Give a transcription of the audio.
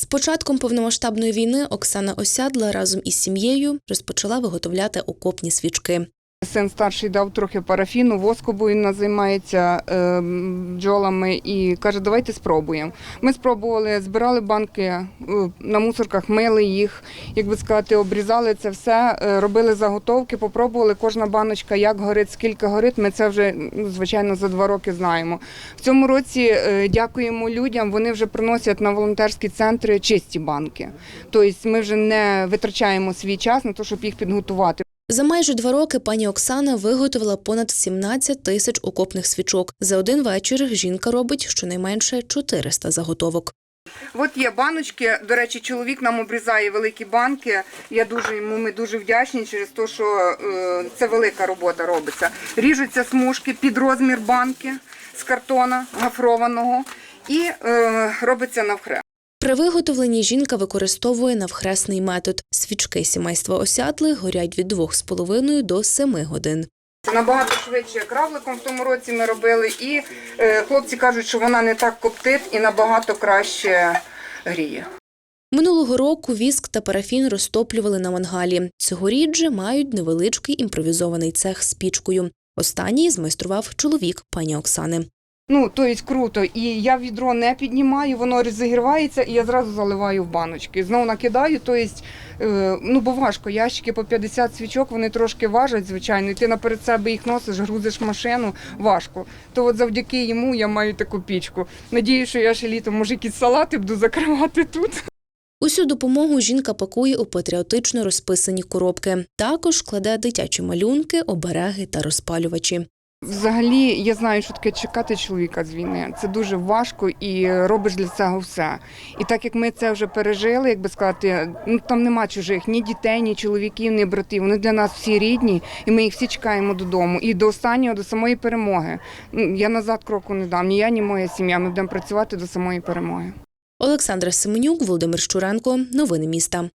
З початком повномасштабної війни Оксана Осядла разом із сім'єю розпочала виготовляти окопні свічки. Син старший дав трохи парафіну, воску, бо він займається е, бджолами і каже, давайте спробуємо. Ми спробували, збирали банки е, на мусорках, мили їх, як би сказати, обрізали це все, е, робили заготовки, попробували кожна баночка, як горить, скільки горить. Ми це вже ну, звичайно за два роки знаємо. В цьому році е, дякуємо людям. Вони вже приносять на волонтерські центри чисті банки. Тобто ми вже не витрачаємо свій час на те, щоб їх підготувати. За майже два роки пані Оксана виготовила понад 17 тисяч окопних свічок. За один вечір жінка робить щонайменше 400 заготовок. От є баночки. До речі, чоловік нам обрізає великі банки. Я дуже йому ми дуже вдячні через те, що е, це велика робота робиться. Ріжуться смужки під розмір банки з картона гафрованого і е, робиться навхрест. При виготовленні жінка використовує навхресний метод. Свічки сімейства осятли горять від 2,5 до 7 годин. Набагато швидше, як равликом в тому році ми робили. І е, хлопці кажуть, що вона не так коптить і набагато краще гріє. Минулого року віск та парафін розтоплювали на мангалі. Цьогоріч же мають невеличкий імпровізований цех з пічкою. Останній змайстрував чоловік пані Оксани. Ну, то є круто. І я відро не піднімаю, воно розігрівається, і я зразу заливаю в баночки. Знову накидаю, то е, ну бо важко. Ящики по 50 свічок, вони трошки важать, звичайно. І ти наперед себе їх носиш, грузиш машину, важко. То от завдяки йому я маю таку пічку. Надію, що я ще літом може якісь салати буду закривати тут. Усю допомогу жінка пакує у патріотично розписані коробки. Також кладе дитячі малюнки, обереги та розпалювачі. Взагалі, я знаю, що таке чекати чоловіка з війни. Це дуже важко і робиш для цього все. І так як ми це вже пережили, як би сказати, ну там нема чужих ні дітей, ні чоловіків, ні братів. Вони для нас всі рідні, і ми їх всі чекаємо додому. І до останнього, до самої перемоги. Ну, Я назад кроку не дам. Ні я, ні моя сім'я. Ми будемо працювати до самої перемоги. Олександра Семенюк, Володимир Щуренко. Новини міста.